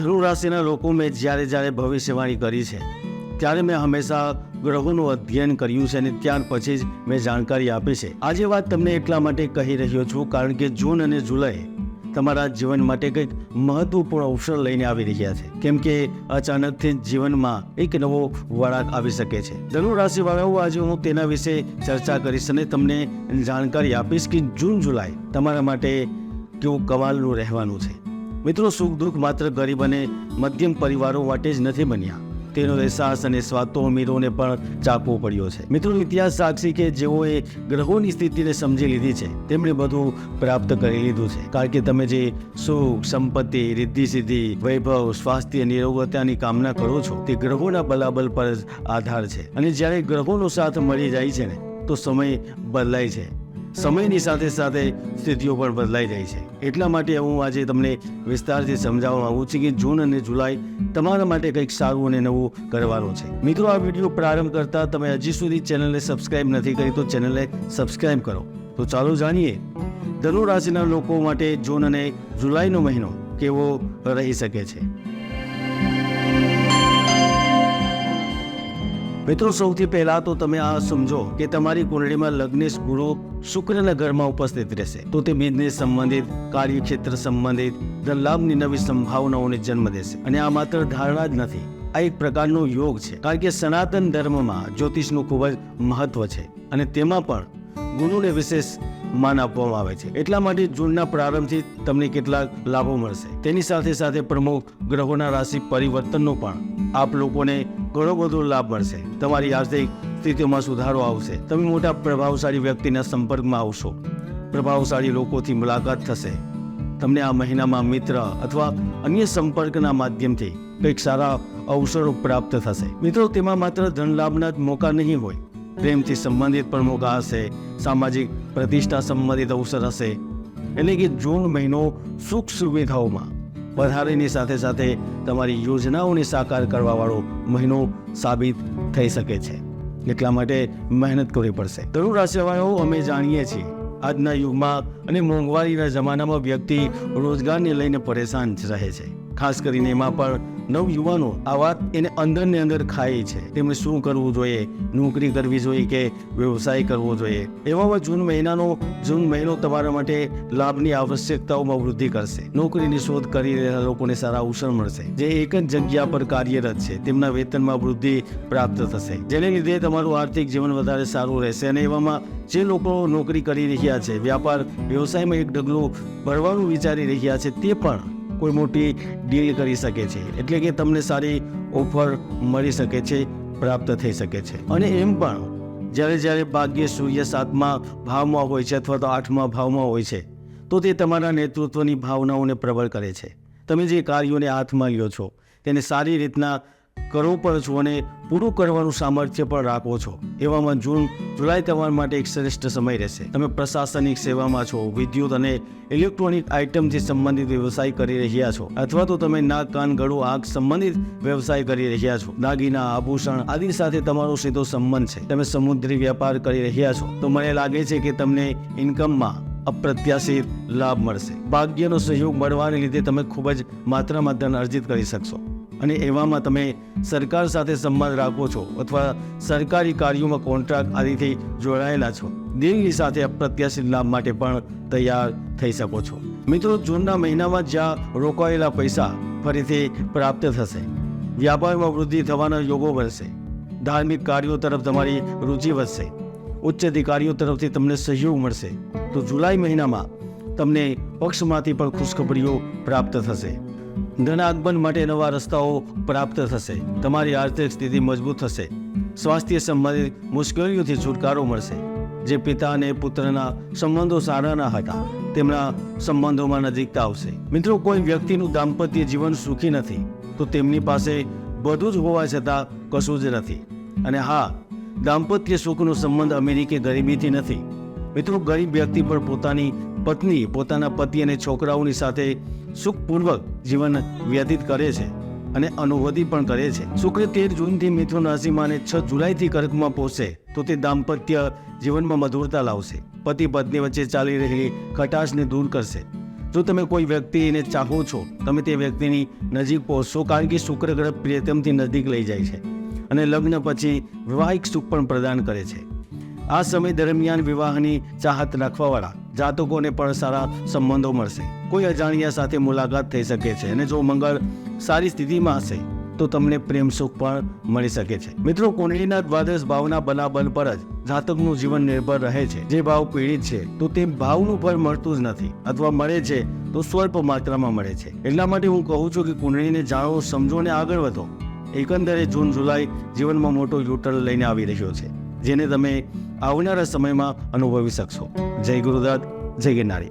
રાશિના લોકો મેં જ્યારે જ્યારે ભવિષ્યવાણી કરી છે, ત્યારે મેં હંમેશા ગ્રહોનું અધ્યયન કર્યું છે અને ત્યાર પછી જ મેં જાણકારી આપી છે. આજે વાત તમને એટલા માટે કહી રહ્યો છું કારણ કે જૂન અને જુલાઈ તમારા જીવન માટે કંઈક મહત્વપૂર્ણ અવસર લઈને આવી રહ્યા છે. કેમ કે અચાનકથી જીવનમાં એક નવો વળાંક આવી શકે છે. ધનુ રાશિવાળાઓ આજે હું તેના વિશે ચર્ચા કરીશ અને તમને જાણકારી આપીશ કે જૂન જુલાઈ તમારા માટે કેવું કમાલનું રહેવાનું છે. મિત્રો સુખ દુઃખ માત્ર ગરીબ અને મધ્યમ પરિવારો માટે જ નથી બન્યા. તેનો અહેસાસ અને સ્વાતો અમીરોને પણ ચાપવો પડ્યો છે. મિત્રો ઇતિહાસ સાક્ષી કે જેઓએ ગ્રહોની સ્થિતિને સમજી લીધી છે, તેમણે બધું પ્રાપ્ત કરી લીધું છે. કારણ કે તમે જે સુખ, સંપત્તિ રિદ્ધિ સિદ્ધિ વૈભવ, સ્વાસ્થ્ય નિરોગતાની કામના કરો છો, તે ગ્રહોના બલાબલ પર જ આધાર છે. અને જ્યારે ગ્રહોનો સાથ મળી જાય છે ને, તો સમય બદલાય છે. સમયની સાથે સાથે સ્થિતિઓ પણ બદલાઈ જાય છે. એટલા માટે હું આજે તમને વિસ્તારથી સમજાવવા માંગુ છું કે જૂન અને જુલાઈ તમારા માટે કંઈક સારું અને નવું કરવાનું છે. મિત્રો, આ વીડિયો પ્રારંભ કરતા તમે હજી સુધી ચેનલને સબસ્ક્રાઇબ નથી કરી તો ચેનલને સબસ્ક્રાઇબ કરો. તો ચાલો જાણીએ, ધનુ રાશિના લોકો માટે જૂન અને જુલાઈનો મહિનો કેવો રહી શકે છે? મિત્રો, સૌથી પહેલા તો તમે આ સમજો કે તમારી કુંડળીમાં લગ્નેશ ગુરુ શુક્રના ઘરમાં ઉપસ્થિત રહેશે. તો તે બિઝનેસ સંબંધિત, કાર્યક્ષેત્ર સંબંધિત ધન લાભની નવી સંભાવનાઓને જન્મ દેશે. અને આ માત્ર ધારણા જ નથી, આ એક પ્રકારનો યોગ છે. કારણ કે સનાતન ધર્મમાં જ્યોતિષનું ખૂબ જ મહત્વ છે અને તેમાં પણ ગુરુને વિશેષ માન આપવામાં આવે છે. એટલા માટે જૂનના પ્રારંભથી તમને કેટલાક લાભો મળશે. તેની સાથે સાથે પ્રમુખ ગ્રહોના રાશિ પરિવર્તનનો પણ આપ લોકોને ઘણો બધો લાભ મળશે. તમારી આર્થિક સ્થિતિમાં સુધારો આવશે. તમે મોટા પ્રભાવશાળી વ્યક્તિના સંપર્કમાં આવશો. પ્રભાવશાળી લોકોથી મુલાકાત થશે. તમને આ મહિનામાં મિત્ર અથવા અન્ય સંપર્કના માધ્યમથી કંઈક સારા અવસરો પ્રાપ્ત થશે. મિત્રો, તેમાં માત્ર ધન લાભના જ મોકા નહીં હોય. પ્રેમથી સંબંધિત પણ મોકા હશે. સામાજિક પ્રતિષ્ઠા સંબંધિત અવસર હશે. એટલે કે જૂન મહિનો સુખ સુવિધાઓમાં. વધારેની સાથે સાથે તમારી યોજનાઓને સાકાર કરવાવાળો મહિનો સાબિત થઈ શકે છે. એટલા માટે મહેનત કરવી પડશે. ધનુ રાશિવાળાઓ, અમે જાણીએ છીએ, આજના યુગમાં અને મોંઘવારીના જમાનામાં વ્યક્તિ રોજગારને લઈને પરેશાન રહે છે. ખાસ કરીને એમાં પણ નવયુવાનો આ વાત એને અંદરને અંદર ખાય છે. તેમણે શું કરવું જોઈએ? નોકરી કરવી જોઈએ કે વ્યવસાય કરવો જોઈએ? એવામાં જૂન મહિનાનો, જૂન મહિનો તમારા માટે લાભની આવશ્યકતાઓમાં વૃદ્ધિ કરશે. નોકરીની શોધ કરી રહેલા લોકોને સારા અવસર મળશે. જે એક જ જગ્યા પર કાર્યરત છે, તેમના વેતનમાં વૃદ્ધિ પ્રાપ્ત થશે. જેને લીધે તમારું આર્થિક જીવન વધારે સારું રહેશે અને એવામાં જે લોકો નોકરી કરી રહ્યા છે, વ્યાપાર, વ્યવસાયમાં એક ડગલું ભરવાનું વિચારી રહ્યા છે તે પણ કોઈ મોટી ડીલ કરી શકે છે. એટલે કે તમને સારી ઓફર મળી શકે છે, પ્રાપ્ત થઈ શકે છે. અને એમ પણ જ્યારે જ્યારે ભાગ્ય સૂર્ય સાતમા ભાવમાં હોય છે અથવા તો આઠમા ભાવમાં હોય છે, તો તે તમારા નેતૃત્વની ભાવનાઓને પ્રબળ કરે છે. તમે જે કાર્યોને હાથમાં લ્યો છો, તેને સારી રીતના કરો પણ છો અને પૂરું કરવાનું સામર્થ્ય પણ રાખો છો. એવામાં જૂન, જુલાઈ તમારા માટે એક શ્રેષ્ઠ સમય રહેશે. તમે પ્રશાસનિક સેવામાં છો, વિદ્યુત અને ઇલેક્ટ્રોનિક આઇટમથી સંબંધિત વ્યવસાય કરી રહ્યા છો. અથવા તો તમે નાક, કાન, ગળું, આંખ સંબંધિત વ્યવસાય કરી રહ્યા છો. દાગીના, આભૂષણ આદિ સાથે તમારો સીધો સંબંધ છે. તમે સમુદ્રી વ્યાપાર કરી રહ્યા છો. તો મને લાગે છે કે તમને ઇન્કમમાં અપ્રત્યાશિત લાભ મળશે. ભાગ્યનો સહયોગ મળવાને લીધે તમે ખૂબ જ માત્રામાં ધન અર્જિત કરી શકશો. અને એવામાં તમે સરકાર સાથે સંબંધ રાખો છો અથવા સરકારી કાર્યોમાં કોન્ટ્રાક્ટ આદિથી જોડાયેલા છો. દિલની સાથે અપ્રત્યાશિત લાભ માટે પણ તૈયાર થઈ શકો છો. મિત્રો, જૂનના મહિનામાં જ્યાં રોકાયેલા પૈસા ફરીથી પ્રાપ્ત થશે, વ્યાપારમાં વૃદ્ધિ થવાના યોગો બનશે ધાર્મિક કાર્યો તરફ તમારી રુચિ વધશે, ઉચ્ચ અધિકારીઓ તરફથી તમને સહયોગ મળશે, તો જુલાઈ મહિનામાં તમને પક્ષમાંથી પણ ખુશખબરીઓ પ્રાપ્ત થશે. ધન આગમન માટે નવા રસ્તાઓ પ્રાપ્ત થશે. તમારી આર્થિક સ્થિતિ મજબૂત થશે. સ્વાસ્થ્ય સંબંધિત મુશ્કેલીઓથી છુટકારો મળશે. જે પિતા અને પુત્રના સંબંધો સારા ના હતા, તેમના સંબંધોમાં નજીકતા આવશે. મિત્રો, કોઈ વ્યક્તિનું દાંપત્ય જીવન સુખી નથી, તો તેમની પાસે બધું જ હોવા છતાં કશું જ નથી. અને હા, દાંપત્ય સુખનો સંબંધ અમેરિકી ગરીબીથી નથી. મિત્રો, ગરીબ વ્યક્તિ પણ પોતાની પત્ની, પોતાના પતિ અને છોકરાઓની સાથે સુખપૂર્વક જીવન વ્યતીત કરે છે અને અનુભૂતિ પણ કરે છે. શુક્ર તેર જૂનથી મિથુન રાશિમાં અને છ જુલાઈથી કર્કમાં પહોંચશે તો તે દાંપત્ય જીવનમાં મધુરતા લાવશે. પતિ પત્ની વચ્ચે ચાલી રહેલી ખટાશને દૂર કરશે. જો તમે કોઈ વ્યક્તિને ચાહો છો, તમે તે વ્યક્તિની નજીક પહોંચશો કારણ કે શુક્ર ગ્રહ પ્રિયતમથી નજીક લઈ જાય છે અને લગ્ન પછી વિવાહિક સુખ પણ પ્રદાન કરે છે. આ સમય દરમિયાન વિવાહની ચાહત રાખવાવાળા જાતકોને પણ સારા સંબંધો મળશે. કોઈ અજાણ્યા સાથે મુલાકાત થઈ શકે છે અને જો મંગળ સારી સ્થિતિમાં હશે, તો તમને પ્રેમ સુખ પણ મળી શકે છે. મિત્રો, કુંડળીના દ્વાદશ ભાવના બનાબન પર જ જાતકનું જીવન નિર્ભર રહે છે. જે ભાવ પીડિત છે, તો તે ભાવનું ફળ મળતું જ નથી અથવા મળે છે, તો સ્વલ્પ માત્રામાં મળે છે. એટલા માટે હું કહું છું કે કુંડળીને જાણો સમજો અને આગળ વધો. એકંદરે જૂન જુલાઈ જીવનમાં મોટો યુટર્ન લઈને આવી રહ્યો છે, જેને તમે આવનારા સમયમાં અનુભવી શકશો. જય ગુરુદત્ત જય ગિરનારી.